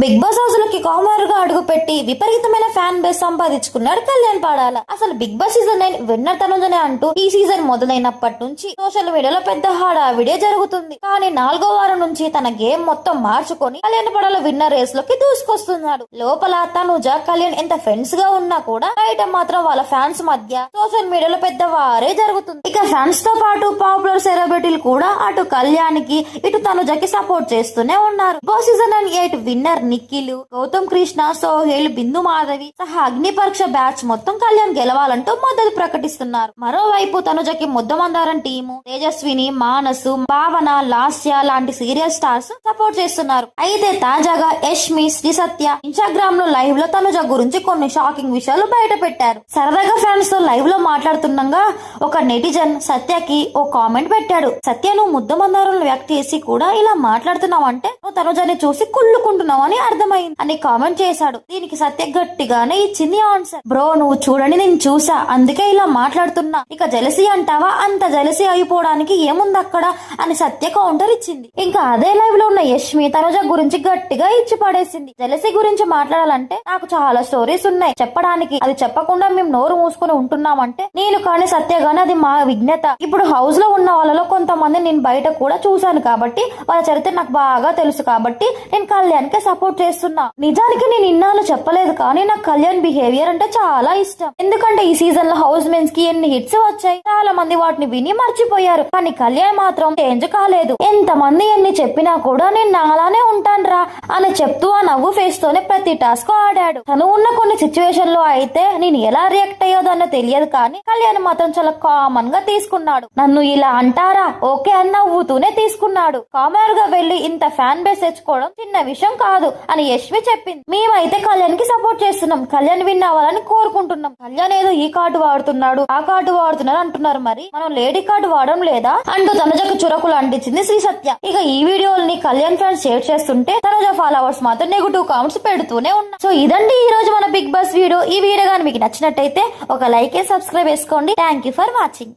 Big boss హౌస్లోకి కామర్గా అడుగు పెట్టి విపరీతమైన ఫ్యాన్ బేస్ సంపాదించుకున్నాడు కళ్యాణ్ పాడాల. అసలు Bigg Boss season nine winner తనుజనే అంటూ ఈ సీజన్ మొదలైనప్పటి నుంచి సోషల్ మీడియాలో పెద్ద హడావిడే జరుగుతుంది. కానీ నాలుగో వారం నుంచి తన గేమ్ మొత్తం మార్చుకొని కళ్యాణ్ పడాల విన్నర్ రేస్లోకి దూసుకొస్తున్నాడు. లోపల తనుజ కళ్యాణ్ ఎంత ఫ్రెండ్స్గా ఉన్నా కూడా బయట మాత్రం వాళ్ళ ఫ్యాన్స్ మధ్య సోషల్ మీడియాలో పెద్ద వారే జరుగుతుంది. ఇక ఫ్యాన్స్తో పాటు పాపులర్ సెలబ్రిటీలు కూడా అటు కళ్యాణ్కి ఇటు తనుజకి సపోర్ట్ చేస్తూనే ఉన్నారు. Boss season and eight winner Nikhil Gautham Krishna Sohel Bindu Madhavi సహా అగ్నిపరీక్ష బ్యాచ్ మొత్తం కళ్యాణ్ గెలవాలంటూ మద్దతు ప్రకటిస్తున్నారు. మరోవైపు తనుజకి ముద్దమందారం టీము తేజస్విని మానసు భావన లాస్య లాంటి సీరియల్ స్టార్స్ సపోర్ట్ చేస్తున్నారు. అయితే తాజాగా యష్మి శ్రీ సత్య ఇన్స్టాగ్రామ్లో లైవ్లో తనుజ గురించి కొన్ని షాకింగ్ విషయాలు బయట పెట్టారు సరదాగా ఫ్యాన్స్తో లైవ్లో మాట్లాడుతుండగా ఒక నెటిజన్ సత్యకి ఓ కామెంట్ పెట్టాడు. సత్య నువ్వు ముద్దమందారంలో వ్యక్తి చేసి కూడా ఇలా మాట్లాడుతున్నావు అంటే నువ్వు తనుజని చూసి కుళ్ళుకుంటున్నావు అని అర్థమైంది. అని కామెంట్ చేశాడు. దీనికి సత్య గట్టిగానే ఇచ్చింది ఆన్సర్. బ్రో నువ్వు చూడని నేను చూసా. అందుకే ఇలా మాట్లాడుతున్నా. ఇక జలసి అంటావా? అంత జలసి అయిపోవడానికి ఏముంది అక్కడ? అని సత్య కౌంటర్ ఇచ్చింది. ఇంకా అదే లైవ్లో ఉన్న యష్మి తనుజ గురించి గట్టిగా ఇచ్చి పడేసింది. జలసి గురించి మాట్లాడాలంటే నాకు చాలా స్టోరీస్ ఉన్నాయి. చెప్పడానికి అది చెప్పకుండా మేము నోరు మూసుకుని ఉంటున్నామంటే నేను కానీ సత్య గానీ అది మా విజ్ఞత. ఇప్పుడు హౌస్లో ఉన్న వాళ్ళలో కొంతమంది నేను బయట కూడా చూశాను కాబట్టి వాళ్ళ చరిత్ర నాకు బాగా తెలుసు కాబట్టి నేను కళ్యాణ్కే సపోర్ట్ చేస్తున్నా. నిజానికి నేను ఇన్నాళ్ళు చెప్పలేదు కానీ నాకు కళ్యాణ్ బిహేవియర్ అంటే చాలా ఇష్టం. ఎందుకంటే ఈ సీజన్లో హౌస్ మెన్స్కి ఎన్ని హిట్స్ వచ్చాయి? చాలా మంది వాటిని విని మర్చిపోయారు. కానీ కళ్యాణ్ మాత్రం చేంజ్ కాలేదు. ఎంత మంది ఎన్ని చెప్పినా కూడా నేను నాలానే ఉంటాను రా అని చెప్తూ ఆ నవ్వు ఫేస్ తోనే ప్రతి టాస్క్ ఆడాడు. తను ఉన్న కొన్ని సిచ్యువేషన్లో అయితే నేను ఎలా రియాక్ట్ అయ్యోదన్న తెలియదు కానీ కళ్యాణ్ మాత్రం చాలా కామన్గా తీసుకున్నాడు. నన్ను ఇలా అంటారా? ఓకే అని నవ్వుతూనే తీసుకున్నాడు. కామన్గా వెళ్ళి ఇంత ఫ్యాన్ బేస్ తెచ్చుకోవడం చిన్న విషయం కాదు. అని యశ్వి చెప్పింది. మేమైతే కళ్యాణ్కి సపోర్ట్ చేస్తున్నాం. కళ్యాణ్ విన్ అవ్వాలని కోరుకుంటున్నాం. కళ్యాణ్ ఏదో ఈ కార్డు వాడుతున్నాడు ఆ కార్డు వాడుతున్నారు అంటున్నారు మరి. మనం లేడీ కార్డు వాడడం లేదా? అంటూ తనుజకు చురకులు అంటించింది శ్రీ సత్య. ఇక ఈ వీడియోని కళ్యాణ్ ఫ్రెండ్స్ షేర్ చేస్తుంటే తనుజ ఫాలోవర్స్ మాత్రం నెగిటివ్ కామెంట్స్ పెడుతూనే ఉన్నారు సో ఇదండి ఈ రోజు మన బిగ్ బాస్ వీడియో. ఈ వీడియో కానీ మీకు నచ్చినట్టయితే ఒక లైక్ సబ్స్క్రైబ్ చేసుకోండి. Thank you for watching